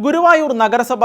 ഗുരുവായൂർ നഗരസഭ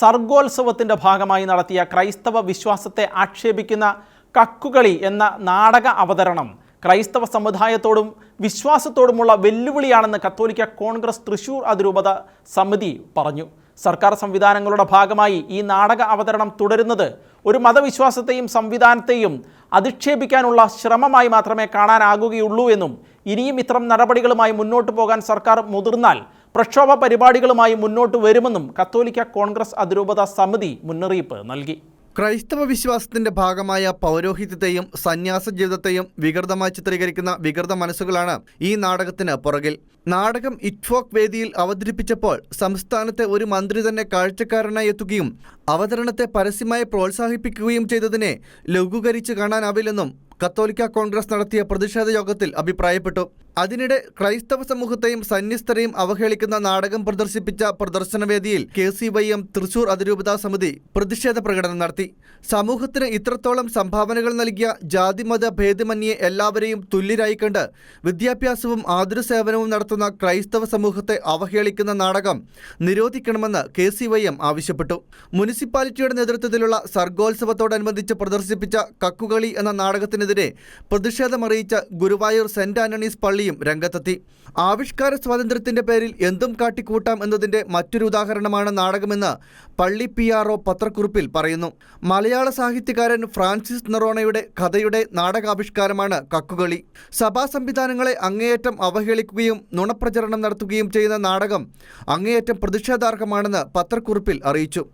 സർഗോത്സവത്തിന്റെ ഭാഗമായി നടത്തിയ ക്രൈസ്തവ വിശ്വാസത്തെ ആക്ഷേപിക്കുന്ന കക്കുകളി എന്ന നാടക അവതരണം ക്രൈസ്തവ സമുദായത്തോടും വിശ്വാസത്തോടുമുള്ള വെല്ലുവിളിയാണെന്ന് കത്തോലിക്ക കോൺഗ്രസ് തൃശൂർ അതിരൂപത സമിതി പറഞ്ഞു. സർക്കാർ സംവിധാനങ്ങളുടെ ഭാഗമായി ഈ നാടക അവതരണം തുടരുന്നത് ഒരു മതവിശ്വാസത്തെയും സംവിധാനത്തെയും അധിക്ഷേപിക്കാനുള്ള ശ്രമമായി മാത്രമേ കാണാനാകുകയുള്ളൂ എന്നും ഇനിയും ഇത്തരം നടപടികളുമായി മുന്നോട്ട് പോകാൻ സർക്കാർ മുതിർന്നാൽ പ്രക്ഷോഭ പരിപാടികളുമായി മുന്നോട്ട് വരുമെന്നും കത്തോലിക്ക കോൺഗ്രസ് അതിരൂപത സമിതി മുന്നറിയിപ്പ് നൽകി. ക്രൈസ്തവ വിശ്വാസത്തിന്റെ ഭാഗമായ പൗരോഹിത്യത്തെയും സന്യാസ ജീവിതത്തെയും വികൃതമായി ചിത്രീകരിക്കുന്ന വികൃത മനസ്സുകളാണ് ഈ നാടകത്തിന് പുറകിൽ. നാടകം ഇറ്റ്ഫോക്ക് വേദിയിൽ അവതരിപ്പിച്ചപ്പോൾ സംസ്ഥാനത്തെ ഒരു മന്ത്രി തന്നെ കാഴ്ചക്കാരനായി എത്തുകയും അവതരണത്തെ പരസ്യമായി പ്രോത്സാഹിപ്പിക്കുകയും ചെയ്തതിനെ ലഘൂകരിച്ച് കാണാനാവില്ലെന്നും കത്തോലിക്ക കോൺഗ്രസ് നടത്തിയ പ്രതിഷേധ യോഗത്തിൽ അഭിപ്രായപ്പെട്ടു. അതിനിടെ ക്രൈസ്തവ സമൂഹത്തെയും സന്യസ്തരെയും അവഹേളിക്കുന്ന നാടകം പ്രദർശിപ്പിച്ച പ്രദർശനവേദിയിൽ K C Y M Thrissur അതിരൂപതാ സമിതി പ്രതിഷേധ പ്രകടനം നടത്തി. സമൂഹത്തിന് ഇത്രത്തോളം സംഭാവനകൾ നൽകിയ ജാതിമത ഭേദമന്യെ എല്ലാവരെയും തുല്യരായി കണ്ട് വിദ്യാഭ്യാസവും ആതുര സേവനവും നടത്തുന്ന ക്രൈസ്തവ സമൂഹത്തെ അവഹേളിക്കുന്ന നാടകം നിരോധിക്കണമെന്ന് കെ സി വൈ എം ആവശ്യപ്പെട്ടു. മുനിസിപ്പാലിറ്റിയുടെ നേതൃത്വത്തിലുള്ള സർഗോത്സവത്തോടനുബന്ധിച്ച് പ്രദർശിപ്പിച്ച കക്കുകളി എന്ന നാടകത്തിനെതിരെ പ്രതിഷേധമറിയിച്ച ഗുരുവായൂർ സെന്റ് ആന്റണീസ് പള്ളിയും രംഗത്തെത്തി. ആവിഷ്കാര സ്വാതന്ത്ര്യത്തിന്റെ പേരിൽ എന്തും കാട്ടിക്കൂട്ടാം എന്നതിന്റെ മറ്റൊരു ഉദാഹരണമാണ് നാടകമെന്ന് പള്ളി പി ആർ ഒ പത്രക്കുറിപ്പിൽ പറയുന്നു. മലയാള സാഹിത്യകാരൻ ഫ്രാൻസിസ് നെറോണയുടെ കഥയുടെ നാടകാവിഷ്കാരമാണ് കക്കുകളി. സഭാ സംവിധാനങ്ങളെ അങ്ങേയറ്റം അവഹേളിക്കുകയും നുണപ്രചരണം നടത്തുകയും ചെയ്യുന്ന നാടകം അങ്ങേയറ്റം പ്രതിഷേധാർഹമാണെന്ന് പത്രക്കുറിപ്പിൽ അറിയിച്ചു.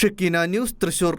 ഷിക്കിന ന്യൂസ് തൃശൂർ.